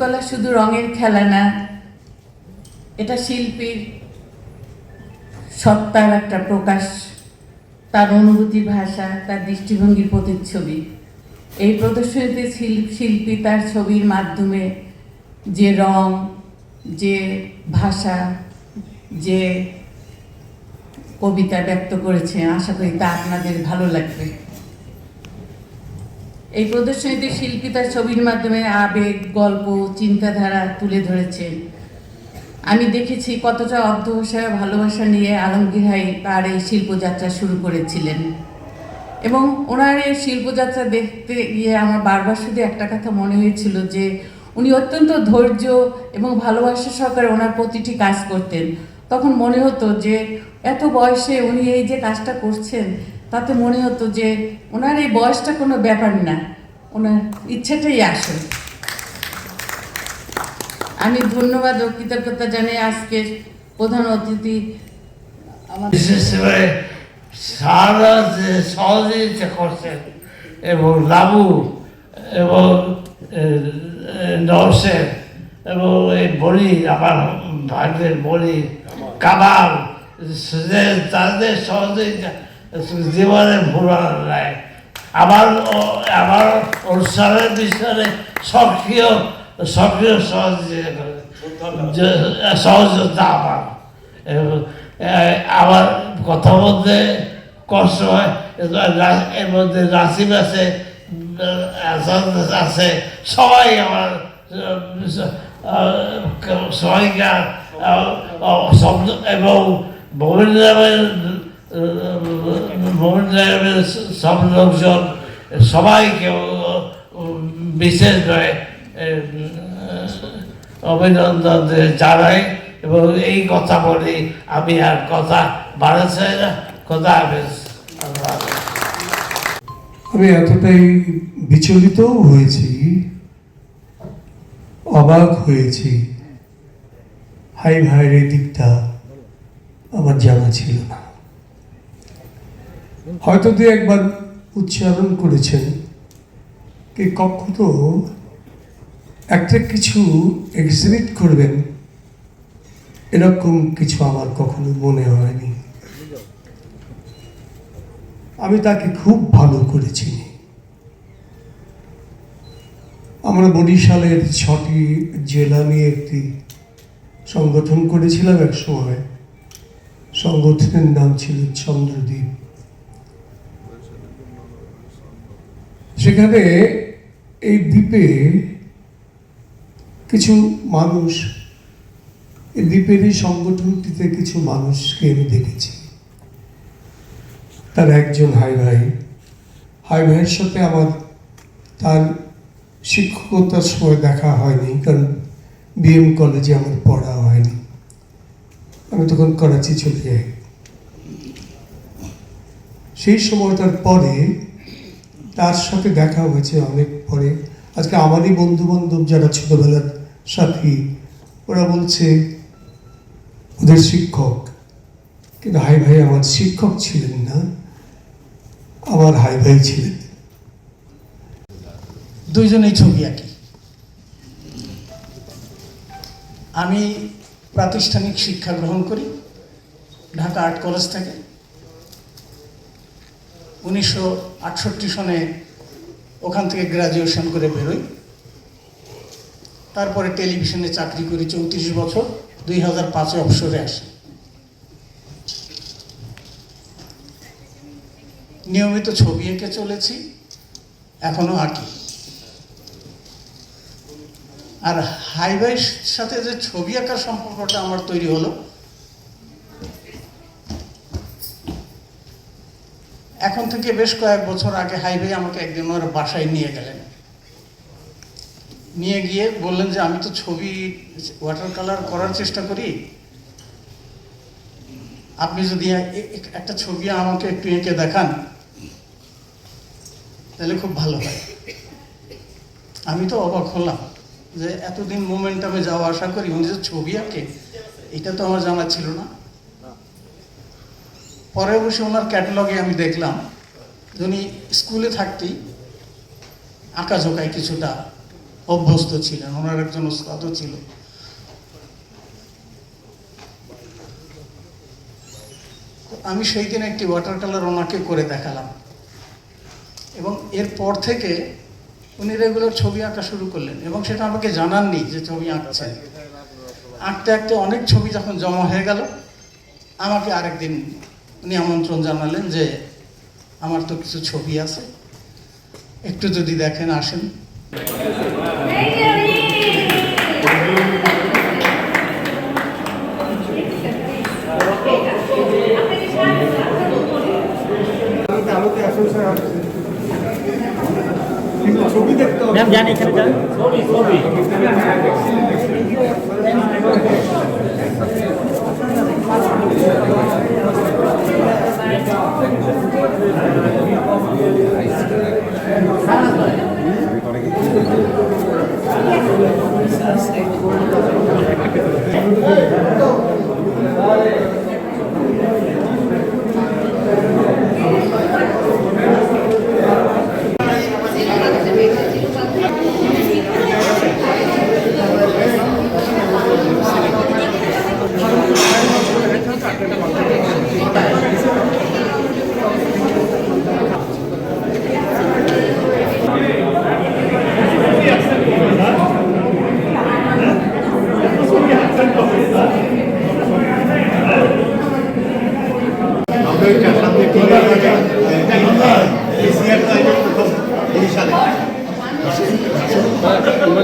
চিত্রকলা শুধু রঙের খেলা না, এটা শিল্পীর সত্তার একটা প্রকাশ, তার অনুভূতি, ভাষা, তার দৃষ্টিভঙ্গির প্রতিচ্ছবি। এই প্রদর্শনীতে শিল- শিল্পী তার ছবির মাধ্যমে যে রং, যে ভাষা, যে কবিতা ব্যক্ত করেছে, আশা করি তা আপনাদের ভালো লাগবে। এই প্রদর্শনীতে শিল্পী তার ছবির মাধ্যমে আবেগ, গল্প, চিন্তাধারা তুলে ধরেছেন। আমি দেখেছি কতটা অধ্যবসায় ভালোবাসা নিয়ে আলমগীর ভাই তার এই শিল্পযাত্রা শুরু করেছিলেন। এবং ওনার এই শিল্পযাত্রা দেখতে গিয়ে আমার বারবার শুধু একটা কথা মনে হয়েছিল যে, উনি অত্যন্ত ধৈর্য এবং ভালোবাসা সহকারে ওনার প্রতিটি কাজ করতেন। তখন মনে হতো যে, এত বয়সে উনি এই যে কাজটা করছেন তাতে মনে হতো যে ওনার এই বয়সটা কোনো ব্যাপার না। ওনার ইচ্ছাটাই আসে আমি ধন্যবাদ ও কৃতজ্ঞতা জানাই আজকের প্রধান অতিথি আমার বিশেষ করে সারা যে সহযোগিতা করছেন এবং লাবু এবং নরসেন এবং এই বলি, আমার ভাগ্যের বলি, কামাল তাদের সহযোগিতা জীবনে ভুলানো নাই। আমার আমার অনুষ্ঠানের বিষয়ে সক্রিয় সক্রিয় সহযোগিতা করে। যে- সহযোগিতা আমার আমার কথা বলতে কষ্ট হয়। এর মধ্যে রাসিম আছে আছে। সবাই আমার সবাইকার শব্দ এবং মোমিন মোমিন নামের সব লোকজন সবাইকে বিশেষভাবে অভিনন্দন জানাই এবং এই কথা বলি, আমি আর কথা বাড়াচ্ছি না। কথা আমি এতটাই বিচলিতও হয়েছি, অবাক হয়েছি হাই ভাইয়ের দিকটা আমার জানা ছিল না। হয়তো দু একবার উচ্চারণ করেছেন। কি কখনো একটা কিছু এক্সিবিট করবেন? এরকম কিছু আমার কখনো মনে হয়নি। আমি তাকে খুব ভালো করে চিনি আমরা বরিশালের ছটি জেলা নিয়ে একটি সংগঠন করেছিলাম এক সময়। সংগঠনের নাম ছিল চন্দ্রদ্বীপ। সেখানে এই দ্বীপে কিছু মানুষ, এই দ্বীপের এই সংগঠনটিতে কিছু মানুষকে আমি দেখেছি। তার একজন হাই ভাই। হাই ভাইয়ের সাথে আমার তার শিক্ষকতার সময় দেখা হয়নি, কারণ বিএম কলেজে আমার পড়া হয়নি। আমি তখন করাচি চলে যাই। সেই সময়টার পরে তার সাথে দেখা হয়েছে অনেক পরে। আজকে আমারই বন্ধু বান্ধব যারা ছোটবেলার সাথী, ওরা বলছে, ওদের শিক্ষক। কিন্তু হাই ভাই, আমার শিক্ষক ছিলেন না, আমার হাই ভাই ছিলেন। দুইজনেই ছবি আঁকি। আমি প্রাতিষ্ঠানিক শিক্ষা গ্রহণ করি, ঢাকা আর্ট কলেজ থেকে। উনিশশো আটষট্টি সনে ওখান থেকে গ্রাজুয়েশন করে বেরোই। তারপরে টেলিভিশনে চাকরি করি চৌত্রিশ বছর, দুই হাজার পাঁচে অবসরে আসি। নিয়মিত ছবি এঁকে চলেছি, এখনও আঁকি। আর হাইওয়ের সাথে যে ছবি আঁকার সম্পর্কটা আমার তৈরি হলো এখন থেকে বেশ কয়েক বছর আগে হাইওয়ে আমাকে একদিন ওর বাসায় নিয়ে গেলেন। নিয়ে গিয়ে বললেন যে, আমি তো ছবি ওয়াটার কালার করার চেষ্টা করি। আপনি যদি একটা ছবি আমাকে একটু এঁকে দেখান, তাহলে খুব ভালো হয়। আমি তো অবাক হলাম যে, এতদিন মোমেন্টামে যাওয়া আশা করি, উনি যে ছবি আঁকে, এটা তো আমার জানা ছিল না। পরে অবশ্যই ওনার ক্যাটালগে আমি দেখলাম উনি স্কুলে থাকতেই আঁকা ঝোঁকায় কিছুটা অভ্যস্ত ছিলেন, ওনার একজন উস্তাদও ছিল। আমি সেই দিন একটি ওয়াটার কালার ওনাকে করে দেখালাম। এবং এরপর থেকে উনি রেগুলার ছবি আঁকা শুরু করলেন এবং সেটা আমাকে জানাননি যে ছবি আঁকছেন আঁকতে আঁকতে অনেক ছবি যখন জমা হয়ে গেল, আমাকে আরেকদিন উনি আমন্ত্রণ জানালেন যে আমার তো কিছু ছবি আছে। একটু যদি দেখেন আসেন। ম্যাম জানি এখানে যান।